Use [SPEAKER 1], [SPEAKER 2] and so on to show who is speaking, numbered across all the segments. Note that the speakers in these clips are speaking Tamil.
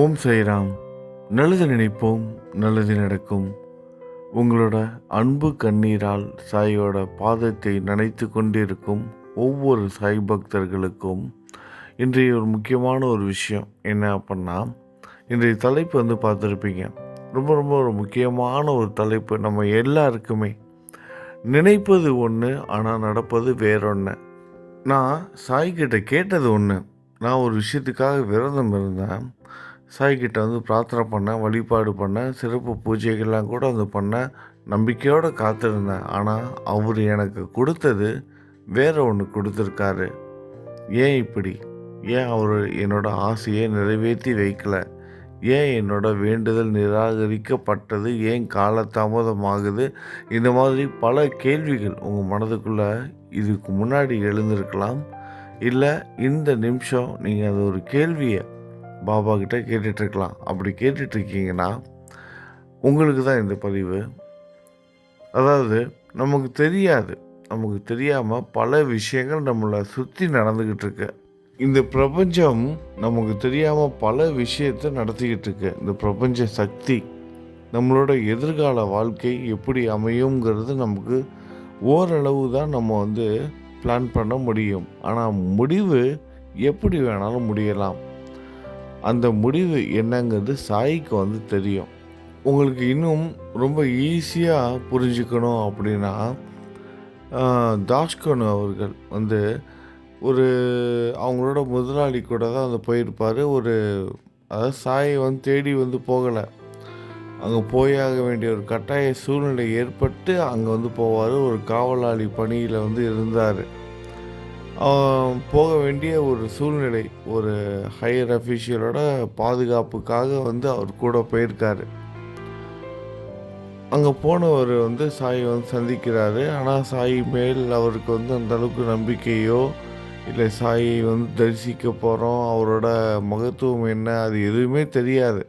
[SPEAKER 1] ஓம் சாய்ராம் நல்லது நினைப்போம் நல்லது நடக்கும். உங்களோட அன்பு கண்ணீரால் சாயோட பாதத்தை நனைத்து கொண்டிருக்கும் ஒவ்வொரு சாய் பக்தர்களுக்கும் இன்றைய ஒரு முக்கியமான ஒரு விஷயம் என்ன அப்படின்னா இன்றைய தலைப்பு வந்து பார்த்துருப்பீங்க. ரொம்ப ரொம்ப ஒரு முக்கியமான ஒரு தலைப்பு. நம்ம எல்லாருக்குமே நினைப்பது ஒன்று ஆனால் நடப்பது வேறொன்று நான் சாய்கிட்ட கேட்டது ஒன்று நான் ஒரு விஷயத்துக்காக விரதம் இருந்தேன். சாய்கிட்ட வந்து பிரார்த்தனை பண்ணேன் வழிபாடு பண்ணேன் சிறப்பு பூஜைகள்லாம் கூட வந்து பண்ணேன் நம்பிக்கையோடு காத்திருந்தேன். ஆனால் அவர் எனக்கு கொடுத்தது வேற ஒன்று கொடுத்துருக்காரு. ஏன் இப்படி? ஏன் அவர் என்னோட ஆசையை நிறைவேற்றி வைக்கல? ஏன் என்னோட வேண்டுதல் நிராகரிக்கப்பட்டது? ஏன் காலதாமதமாகுது? இந்த மாதிரி பல கேள்விகள் உங்கள் மனதுக்குள்ளே இதுக்கு முன்னாடி எழுந்திருக்கலாம். இல்லை இந்த நிமிஷம் நீங்கள் அது ஒரு கேள்வியை பாபா கிட்டே கேட்டுட்ருக்கலாம். அப்படி கேட்டுட்ருக்கீங்கன்னா உங்களுக்கு தான் இந்த பதிவு. அதாவது நமக்கு தெரியாது. நமக்கு தெரியாமல் பல விஷயங்கள் நம்மளை சுற்றி நடந்துக்கிட்டு இருக்கு இந்த பிரபஞ்சம் நமக்கு தெரியாமல் பல விஷயத்தை நடத்திக்கிட்டு இருக்கு இந்த பிரபஞ்ச சக்தி நம்மளோட எதிர்கால வாழ்க்கை எப்படி அமையுங்கிறது நமக்கு ஓரளவு தான் நம்ம வந்து பிளான் பண்ண முடியும். ஆனால் முடிவு எப்படி வேணாலும் முடியலாம். அந்த முடிவு என்னங்கிறது சாய்க்கு வந்து தெரியும். உங்களுக்கு இன்னும் ரொம்ப ஈஸியாக புரிஞ்சுக்கணும் அப்படின்னா தாஷ்கன் தாஷ்கனு அவர்கள் வந்து ஒரு அவங்களோட முதலாளி கூட தான் வந்து போயிருப்பார். ஒரு அதாவது சாயை வந்து தேடி வந்து போகலை. அங்கே போயாக வேண்டிய ஒரு கட்டாய சூழ்நிலை ஏற்பட்டு அங்கே வந்து போவார். ஒரு காவலாளி பணியில் வந்து இருந்தார். போக வேண்டிய ஒரு சூழ்நிலை. ஒரு ஹையர் அஃபிஷியலோட பாதுகாப்புக்காக வந்து அவர் கூட போயிருக்காரு. அங்கே போனவர் வந்து சாய் வந்து சந்திக்கிறாரு. ஆனால் சாய் மேல் அவருக்கு வந்து அந்த அளவுக்கு நம்பிக்கையோ இல்லை சாயை வந்து தரிசிக்க போகிறோம் அவரோட மகத்துவம் என்ன அது எதுவுமே தெரியாது.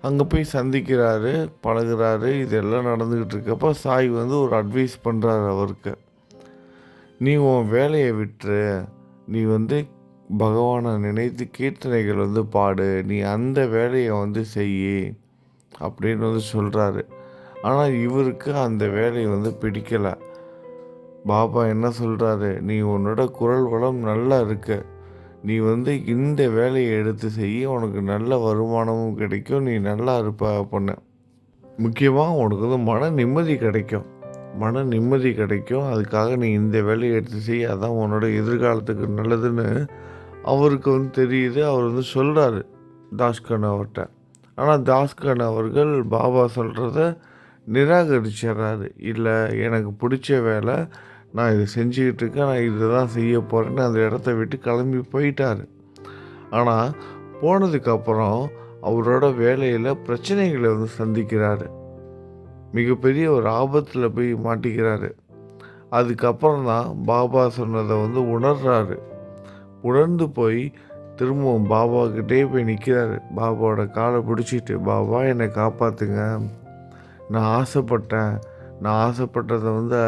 [SPEAKER 1] அங்கே போய் சந்திக்கிறாரு பழகுறாரு இதெல்லாம் நடந்துக்கிட்டு இருக்கப்போ சாய் வந்து ஒரு அட்வைஸ் பண்ணுறாரு அவருக்கு. நீ உன் வேலையை விட்டுரு. நீ வந்து பகவானை நினைத்து கீர்த்தனைகள் வந்து பாடு. நீ அந்த வேலையை வந்து செய் அப்படின்னு வந்து சொல்கிறாரு ஆனால் இவருக்கு அந்த வேலையை வந்து பிடிக்கலை. பாபா என்ன சொல்கிறாரு நீ உன்னோட குரல் வளம் நல்லா இருக்கு. நீ வந்து இந்த வேலையை எடுத்து செய்ய. உனக்கு நல்ல வருமானமும் கிடைக்கும். நீ நல்லா இருப்ப பண்ண முக்கியமாக உனக்கு வந்து மன நிம்மதி கிடைக்கும். மன நிம்மதி கிடைக்கும். அதுக்காக நீ இந்த வேலையை எடுத்து செய்ய அதான் உன்னோட எதிர்காலத்துக்கு நல்லதுன்னு அவருக்கு வந்து தெரியுது. அவர் வந்து சொல்கிறாரு தாஸ்கன் அவர்கிட்ட ஆனால் தாஸ்கன் அவர்கள் பாபா சொல்கிறத நிராகரிச்சிடுறாரு இல்லை எனக்கு பிடிச்ச வேலை. நான் இதை செஞ்சுக்கிட்டு இருக்கேன். நான் இதை தான் செய்ய போகிறேன்னு அந்த இடத்த விட்டு கிளம்பி போயிட்டார். ஆனால் போனதுக்கப்புறம் அவரோட வேலையில் பிரச்சனைகளை வந்து சந்திக்கிறாரு. மிகப்பெரிய ஒரு ஆபத்தில் போய் மாட்டிக்கிறாரு. அதுக்கப்புறம் தான் பாபா சொன்னதை வந்து உணர்றாரு. உணர்ந்து போய் திரும்பவும் பாபாக்கிட்டே போய் நிற்கிறாரு பாபாவோட காலை பிடிச்சிட்டு பாபா என்னை காப்பாற்றுங்க நான் ஆசைப்பட்டேன். நான் ஆசைப்பட்டதை வந்து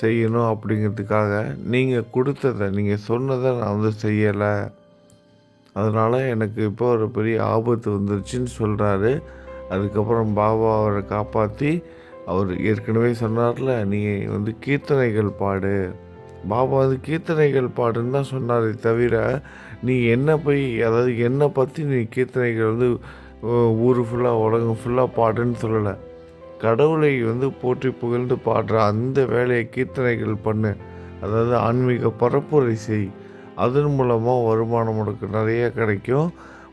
[SPEAKER 1] செய்யணும் அப்படிங்கிறதுக்காக நீங்கள் கொடுத்ததை நீங்கள் சொன்னதை நான் வந்து செய்யலை. அதனால் எனக்கு இப்போ ஒரு பெரிய ஆபத்து வந்துருச்சுன்னு சொல்கிறாரு அதுக்கப்புறம் பாபா அவரை காப்பாற்றி அவர் ஏற்கனவே சொன்னார்ல நீ வந்து கீர்த்தனைகள் பாடு. பாபா வந்து கீர்த்தனைகள் பாடுன்னு தான் சொன்னாரே தவிர நீ என்ன போய் அதாவது என்னை பற்றி நீ கீர்த்தனைகள் வந்து ஊர் ஃபுல்லாக உலகம் ஃபுல்லாக பாடுன்னு சொல்லலை. கடவுளை வந்து போற்றி புகழ்ந்து பாடுற அந்த வேலையை கீர்த்தனைகள் பண்ணு. அதாவது ஆன்மீக பரப்புரை செய். அதன் மூலமாக வருமானம் உனக்கு நிறைய கிடைக்கும்.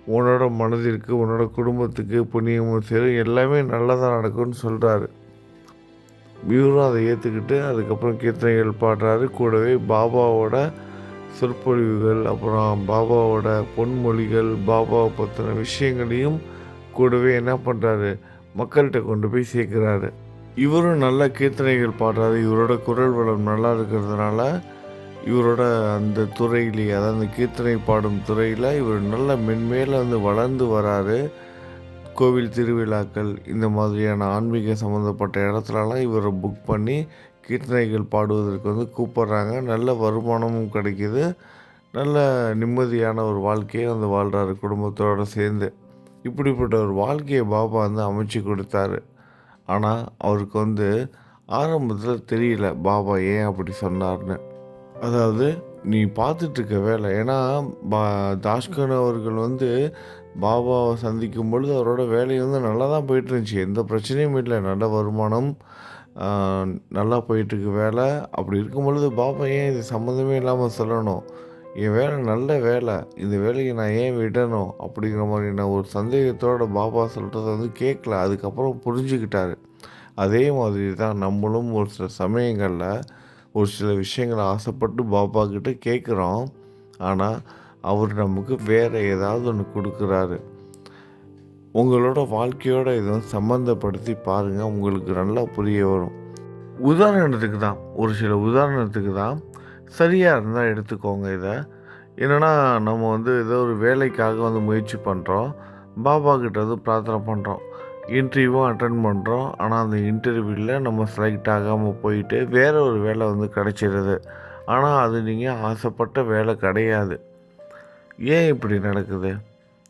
[SPEAKER 1] உன்னோட மனதிற்கு உன்னோட குடும்பத்துக்கு புண்ணியமும் சேரும். எல்லாமே நல்லதாக நடக்கும்னு சொல்கிறாரு இவரும் அதை ஏற்றுக்கிட்டு அதுக்கப்புறம் கீர்த்தனைகள் பாடுறாரு. கூடவே பாபாவோட சொற்பொழிவுகள் அப்புறம் பாபாவோட பொன்மொழிகள் பாபாவை பற்றின விஷயங்களையும் கூடவே என்ன பண்ணுறாரு மக்கள்கிட்ட கொண்டு போய் சேர்க்குறாரு. இவரும் நல்ல கீர்த்தனைகள் பாடுறாரு. இவரோட குரல் வளம் நல்லா இருக்கிறதுனால இவரோட அந்த துறையிலேயே அதாவது அந்த கீர்த்தனை பாடும் துறையில் இவர் நல்ல மென்மேல வந்து வளர்ந்து வராரு. கோவில் திருவிழாக்கள் இந்த மாதிரியான ஆன்மீக சம்மந்தப்பட்ட இடத்துலலாம் இவரை புக் பண்ணி கீர்த்தனைகள் பாடுவதற்கு வந்து கூப்பிட்றாங்க. நல்ல வருமானமும் கிடைக்கிது. நல்ல நிம்மதியான ஒரு வாழ்க்கையை வந்து வாழ்கிறாரு குடும்பத்தோடு சேர்ந்து. இப்படிப்பட்ட ஒரு வாழ்க்கையை பாபா வந்து அமைச்சு கொடுத்தாரு. ஆனால் அவருக்கு வந்து ஆரம்பத்தில் தெரியல பாபா ஏன் அப்படி சொன்னார்னு. அதாவது நீ பார்த்துட்ருக்க வேலை. ஏன்னா பா தாஷ்கன் அவர்கள் வந்து பாபாவை சந்திக்கும் பொழுது அவரோட வேலை வந்து நல்லா தான் போயிட்டுருந்துச்சி எந்த பிரச்சனையும் இல்லை. நல்ல வருமானம் நல்லா போயிட்டுருக்கு வேலை. அப்படி இருக்கும் பொழுது பாபா ஏன் இது சம்மந்தமே இல்லாமல் சொல்லணும்? என் வேலை நல்ல வேலை. இந்த வேலையை நான் ஏன் விடணும்? அப்படிங்கிற மாதிரி நான் ஒரு சந்தேகத்தோட பாபா சொல்கிறத வந்து கேட்கல. அதுக்கப்புறம் புரிஞ்சுக்கிட்டாரு. அதே மாதிரி தான் நம்மளும் ஒரு சில சமயங்களில் ஒரு சில விஷயங்களை ஆசைப்பட்டு பாபா கிட்ட கேட்குறோம் ஆனால் அவர் நமக்கு வேறு ஏதாவது ஒன்று கொடுக்குறாரு. உங்களோட வாழ்க்கையோட இதை வந்து சம்மந்தப்படுத்தி பாருங்கள் உங்களுக்கு நல்லா புரிய வரும். உதாரணத்துக்கு தான் ஒரு சில உதாரணத்துக்கு தான் சரியாக இருந்தால் எடுத்துக்கோங்க இதை. என்னென்னா நம்ம வந்து ஏதோ ஒரு வேலைக்காக வந்து முயற்சி பண்ணுறோம் பாபா கிட்ட வந்து பிரார்த்தனை பண்ணுறோம் இன்டர்வியூவும் அட்டன் பண்ணுறோம் ஆனால் அந்த இன்டர்வியூவில் நம்ம செலக்ட் ஆகாமல் போயிட்டு வேறு ஒரு வேலை வந்து கிடச்சிடுது ஆனால் அது நீங்கள் ஆசைப்பட்ட வேலை கிடையாது. ஏன் இப்படி நடக்குது?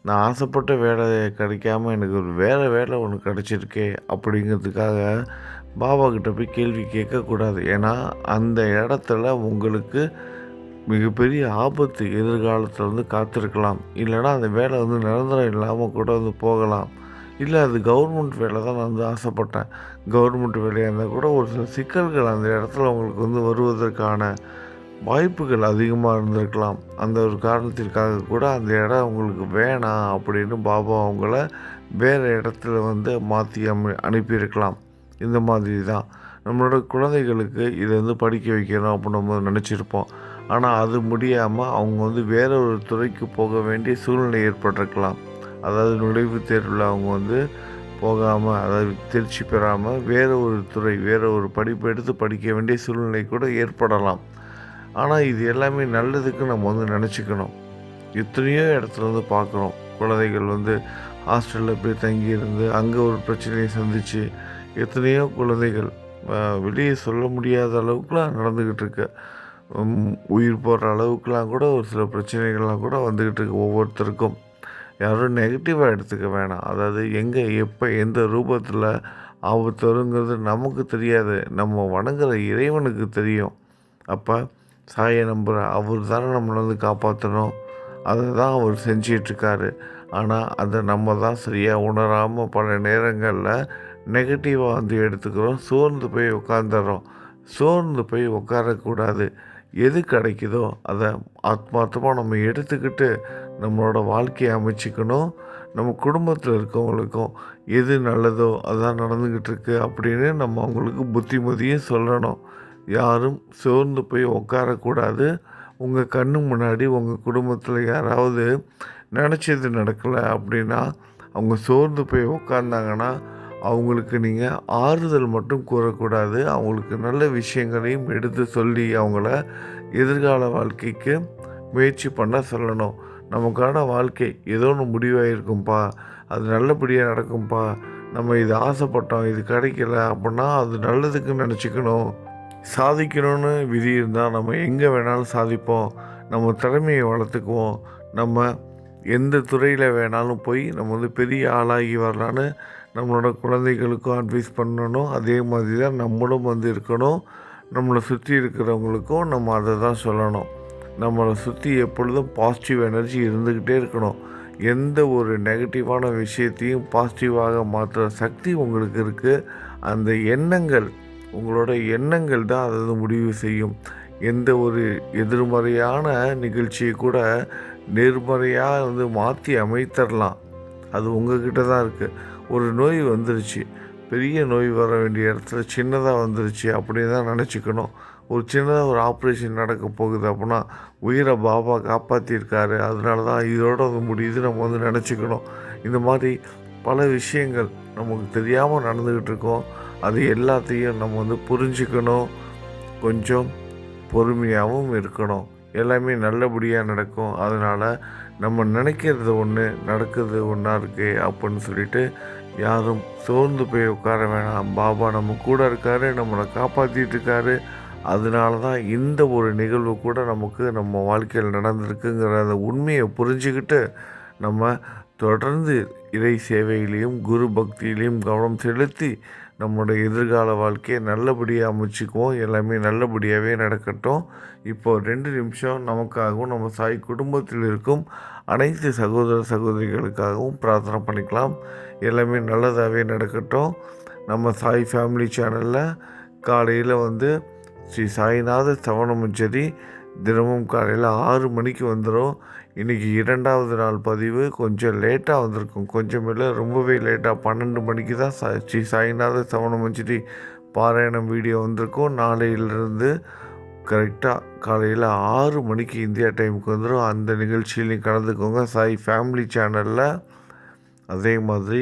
[SPEAKER 1] நான் ஆசைப்பட்ட வேலை கிடைக்காம எனக்கு ஒரு வேறு வேலை ஒன்று கிடச்சிருக்கே அப்படிங்கிறதுக்காக பாபா கிட்ட போய் கேள்வி கேட்கக்கூடாது. ஏன்னா அந்த இடத்துல உங்களுக்கு மிகப்பெரிய ஆபத்து எதிர்காலத்தில் வந்து காத்திருக்கலாம். இல்லைன்னா அந்த வேலை வந்து நிரந்தரம் இல்லாமல் கூட வந்து போகலாம். இல்லை அது கவர்மெண்ட் வேலை தான் நான் வந்து ஆசைப்பட்டேன். கவர்மெண்ட் வேலையாக இருந்தால் கூட ஒரு சில சிக்கல்கள் அந்த இடத்துல அவங்களுக்கு வந்து வருவதற்கான வாய்ப்புகள் அதிகமாக இருந்திருக்கலாம். அந்த ஒரு காரணத்திற்காக கூட அந்த இடம் உங்களுக்கு வேணாம் அப்படின்னு பாபா அவங்கள வேறு இடத்துல வந்து மாற்றி அமி அனுப்பியிருக்கலாம். இந்த மாதிரி தான். நம்மளோட குழந்தைகளுக்கு இதை வந்து படிக்க வைக்கணும் அப்படின்னு நம்ம நினச்சிருப்போம். ஆனால் அது முடியாமல் அவங்க வந்து வேற ஒரு துறைக்கு போக வேண்டிய சூழ்நிலை ஏற்பட்டிருக்கலாம். அதாவது நுழைவுத் தேர்வில் அவங்க வந்து போகாமல் அதாவது தேர்ச்சி பெறாமல் வேறு ஒரு துறை வேறு ஒரு படிப்பு எடுத்து படிக்க வேண்டிய சூழ்நிலை கூட ஏற்படலாம். ஆனால் இது எல்லாமே நல்லதுக்கு நம்ம வந்து நினச்சிக்கணும். எத்தனையோ இடத்துல வந்து பார்க்குறோம் குழந்தைகள் வந்து ஹாஸ்டலில் போய் தங்கியிருந்து அங்கே ஒரு பிரச்சனையை சந்தித்து எத்தனையோ குழந்தைகள் வெளியே சொல்ல முடியாத அளவுக்குலாம் நடந்துக்கிட்டு இருக்கு. உயிர் போடுற அளவுக்குலாம் கூட ஒரு சில பிரச்சனைகள்லாம் கூட வந்துக்கிட்டு இருக்கு ஒவ்வொருத்தருக்கும். யாரும் நெகட்டிவாக எடுத்துக்க வேணாம். அதாவது எங்கே எப்போ எந்த ரூபத்தில் ஆபத்து வருங்கிறது நமக்கு தெரியாது. நம்ம வணங்குற இறைவனுக்கு தெரியும். அப்போ சாயை நம்புகிற அவர் தானே நம்மளை வந்து காப்பாற்றணும் அதை தான் அவர் செஞ்சிட்ருக்காரு. ஆனால் அதை நம்ம தான் சரியாக உணராமல் பல நேரங்களில் நெகட்டிவாக வந்து எடுத்துக்கிறோம். சோர்ந்து போய் உட்காந்துடுறோம் சோர்ந்து போய் உட்காரக்கூடாது எது கிடைக்குதோ அதை ஆத்மார்த்தமாக நம்ம எடுத்துக்கிட்டு நம்மளோட வாழ்க்கையை அமைச்சிக்கணும். நம்ம குடும்பத்தில் இருக்கவங்களுக்கும் எது நல்லதோ அதான் நடந்துக்கிட்டு இருக்குது அப்படின்னு நம்ம அவங்களுக்கு புத்திமதியும் சொல்லணும். யாரும் சோர்ந்து போய் உட்காரக்கூடாது உங்கள் கண்ணு முன்னாடி உங்கள் குடும்பத்தில் யாராவது நினச்சது நடக்கலை அப்படின்னா அவங்க சோர்ந்து போய் உட்காந்தாங்கன்னா அவங்களுக்கு நீங்கள் ஆறுதல் மட்டும் கூறக்கூடாது. அவங்களுக்கு நல்ல விஷயங்களையும் எடுத்து சொல்லி அவங்கள எதிர்கால வாழ்க்கைக்கு முயற்சி பண்ண சொல்லணும். நமக்கான வாழ்க்கை ஏதோ ஒன்று முடிவாயிருக்கும்ப்பா அது நல்லபடியாக நடக்கும்ப்பா நம்ம இது ஆசைப்பட்டோம் இது கிடைக்கல அப்படின்னா அது நல்லதுக்கு நினச்சிக்கணும். சாதிக்கணும்னு விதி இருந்தால் நம்ம எங்கே வேணாலும் சாதிப்போம். நம்ம திறமையை வளர்த்துக்குவோம். நம்ம எந்த துறையில் வேணாலும் போய் நம்ம வந்து பெரிய ஆளாகி வரலான்னு நம்மளோட குழந்தைகளுக்கும் அட்வைஸ் பண்ணணும். அதே மாதிரி தான் நம்மளும் வந்து இருக்கணும். நம்மளை சுற்றி இருக்கிறவங்களுக்கும் நம்ம அதை தான் சொல்லணும். நம்மளை சுற்றி எப்பொழுதும் பாசிட்டிவ் எனர்ஜி இருந்துக்கிட்டே இருக்கணும். எந்த ஒரு நெகட்டிவான விஷயத்தையும் பாசிட்டிவாக மாற்றுற சக்தி உங்களுக்கு இருக்குது அந்த எண்ணங்கள் உங்களோட எண்ணங்கள் தான் அதை முடிவு செய்யும். எந்த ஒரு எதிர்மறையான நிகழ்ச்சியை கூட நேர்மறையாக வந்து மாற்றி அமைத்தரலாம். அது உங்ககிட்ட தான் இருக்குது ஒரு நோய் வந்துருச்சு. பெரிய நோய் வர வேண்டிய இடத்துல சின்னதாக வந்துருச்சு அப்படின்னு தான் நினச்சிக்கணும். ஒரு சின்னதாக ஒரு ஆப்ரேஷன் நடக்க போகுது அப்படின்னா உயிரை பாபா காப்பாற்றியிருக்காரு அதனால தான் இதோட அது முடியுது நம்ம வந்து நினச்சிக்கணும். இந்த மாதிரி பல விஷயங்கள் நமக்கு தெரியாமல் நடந்துக்கிட்டு இருக்கோம். அது எல்லாத்தையும் நம்ம வந்து புரிஞ்சுக்கணும். கொஞ்சம் பொறுமையாகவும் இருக்கணும். எல்லாமே நல்லபடியாக நடக்கும். அதனால் நம்ம நினைக்கிறது ஒன்று நடக்கிறது ஒன்றா இருக்கு அப்படின்னு சொல்லிட்டு யாரும் சோர்ந்து போய் உட்கார வேணாம். பாபா நம்ம கூட இருக்காரு நம்மளை காப்பாற்றிட்டு இருக்காரு. அதனால தான் இந்த ஒரு நிகழ்வு கூட நமக்கு நம்ம வாழ்க்கையில் நடந்திருக்குங்கிற அந்த உண்மையை புரிஞ்சுக்கிட்டு நம்ம தொடர்ந்து இறை சேவையிலையும் குரு பக்தியிலையும் கவனம் செலுத்தி நம்மளுடைய எதிர்கால வாழ்க்கையை நல்லபடியாக அமைச்சுக்குவோம். எல்லாமே நல்லபடியாகவே நடக்கட்டும். இப்போ ரெண்டு நிமிஷம் நமக்காகவும் நம்ம சாய் குடும்பத்தில் இருக்கும் அனைத்து சகோதர சகோதரிகளுக்காகவும் பிரார்த்தனை பண்ணிக்கலாம். எல்லாமே நல்லதாகவே நடக்கட்டும். நம்ம சாய் ஃபேமிலி சேனலில் காலையில் வந்து ஸ்ரீ சாய்நாத சவணமஞ்சரி தினமும் காலையில் ஆறு மணிக்கு வந்துடும் இன்றைக்கி இரண்டாவது நாள் பதிவு. கொஞ்சம் லேட்டாக வந்திருக்கும். கொஞ்சம் இல்லை ரொம்பவே லேட்டாக பன்னெண்டு மணிக்கு தான் சா ஸ்ரீ சாய்நாத சவணமஞ்சரி பாராயணம் வீடியோ வந்திருக்கும். நாளையிலிருந்து கரெக்டாக காலையில் ஆறு மணிக்கு இந்தியா டைமுக்கு வந்துடும் அந்த நிகழ்ச்சியிலையும் கலந்துக்கோங்க. சாய் ஃபேமிலி சேனலில் அதே மாதிரி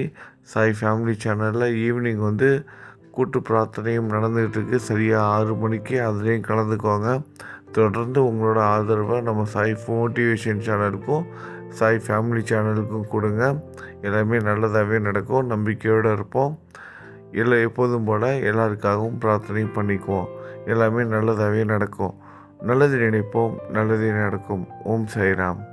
[SPEAKER 1] சாய் ஃபேமிலி சேனலில் ஈவினிங் வந்து கூட்டு பிரார்த்தனையும் நடந்துகிட்ருக்கு சரியாக ஆறு மணிக்கு அதுலேயும் கலந்துக்கோங்க. தொடர்ந்து உங்களோட ஆதரவை நம்ம சாய் மோட்டிவேஷன் சேனலுக்கும் சாய் ஃபேமிலி சேனலுக்கும் கொடுங்க. எல்லாமே நல்லதாகவே நடக்கும். நம்பிக்கையோடு இருப்போம். இல்லை எப்போதும் போல் எல்லாருக்காகவும் பிரார்த்தனையும் பண்ணிக்குவோம். எல்லாமே நல்லதாகவே நடக்கும். நல்லது நினைப்போம். நல்லதே நடக்கும். ஓம் சாய்ராம்.